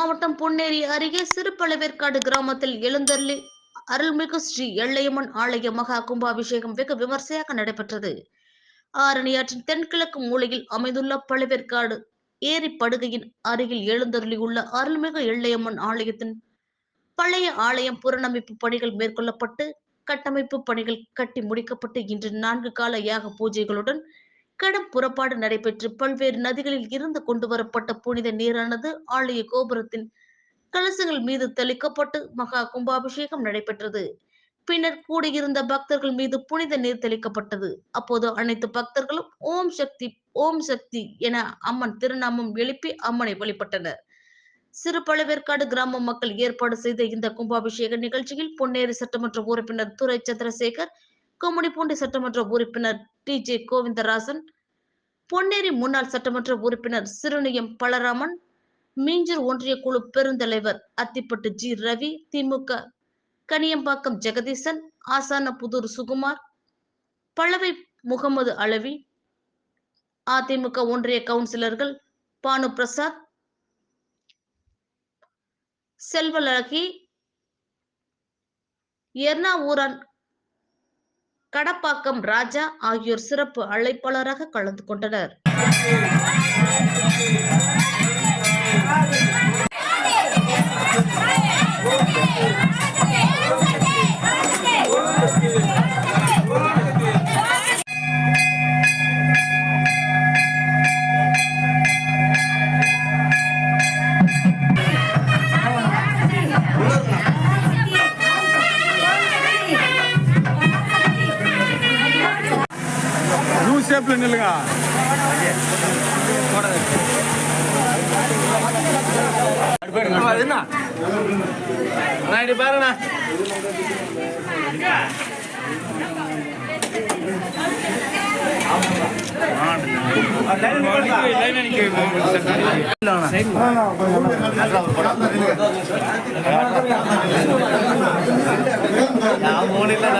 மாவட்டம் பொன்னேரி அருகே சிறுபழவேற்காடு கிராமத்தில் எழுந்தருளி அருள்மிகு ஸ்ரீ எல்லையம்மன் ஆலய மகா கும்பாபிஷேகம் வெகு விமர்சையாக நடைபெற்றது. ஆரணியாற்றின் தென்கிழக்கு மூலையில் அமைந்துள்ள பழவேற்காடு ஏரி படுகையின் அருகில் எழுந்தருளியுள்ள அருள்மிகு எல்லையம்மன் ஆலயத்தின் பழைய ஆலயம் புனரமைப்பு பணிகள் மேற்கொள்ளப்பட்டு கட்டமைப்பு பணிகள் கட்டி முடிக்கப்பட்டு இன்று நான்கு கால யாக பூஜைகளுடன் கடும் புறப்பாடு நடைபெற்று பல்வேறு நதிகளில் இருந்து கொண்டு வரப்பட்ட புனித நீரானது ஆலய கோபுரத்தின் கலசங்கள் மீது தெளிக்கப்பட்டு மகா கும்பாபிஷேகம் நடைபெற்றது. பின்னர் கூடியிருந்த பக்தர்கள் மீது புனித நீர் தெளிக்கப்பட்டது. அப்போது அனைத்து பக்தர்களும் ஓம் சக்தி ஓம் சக்தி என அம்மன் திருநாமம் எழுப்பி அம்மனை வழிபட்டனர். சிறு சிறுபழவேற்காடு கிராம மக்கள் ஏற்பாடு செய்த இந்த கும்பாபிஷேக நிகழ்ச்சியில் பொன்னேரி சட்டமன்ற உறுப்பினர் துரை சந்திரசேகர் கும்மிடிப்பூண்டி சட்டமன்ற உறுப்பினர் டி. ஜே. கோவிந்தராசன் பொன்னேரி முன்னாள் சட்டமன்ற உறுப்பினர் சிறுனியம் பலராமன் மீஞ்சூர் ஒன்றிய குழு பெருந்தலைவர் அத்திப்பட்டு ஜி. ரவி திமுக கனியம்பாக்கம் ஜெகதீசன் ஆசான புதூர் சுகுமார் பழவை முகமது அளவி அதிமுக ஒன்றிய கவுன்சிலர்கள் பானு பிரசாத் செல்வலகி எர்ணாவூரன் கடப்பாக்கம் ராஜா ஆகியோர் சிறப்பு அழைப்பாளராக கலந்து கொண்டனர். ஷேப்ல நில்லுங்க. பாருண்ணா. மூணு இல்லை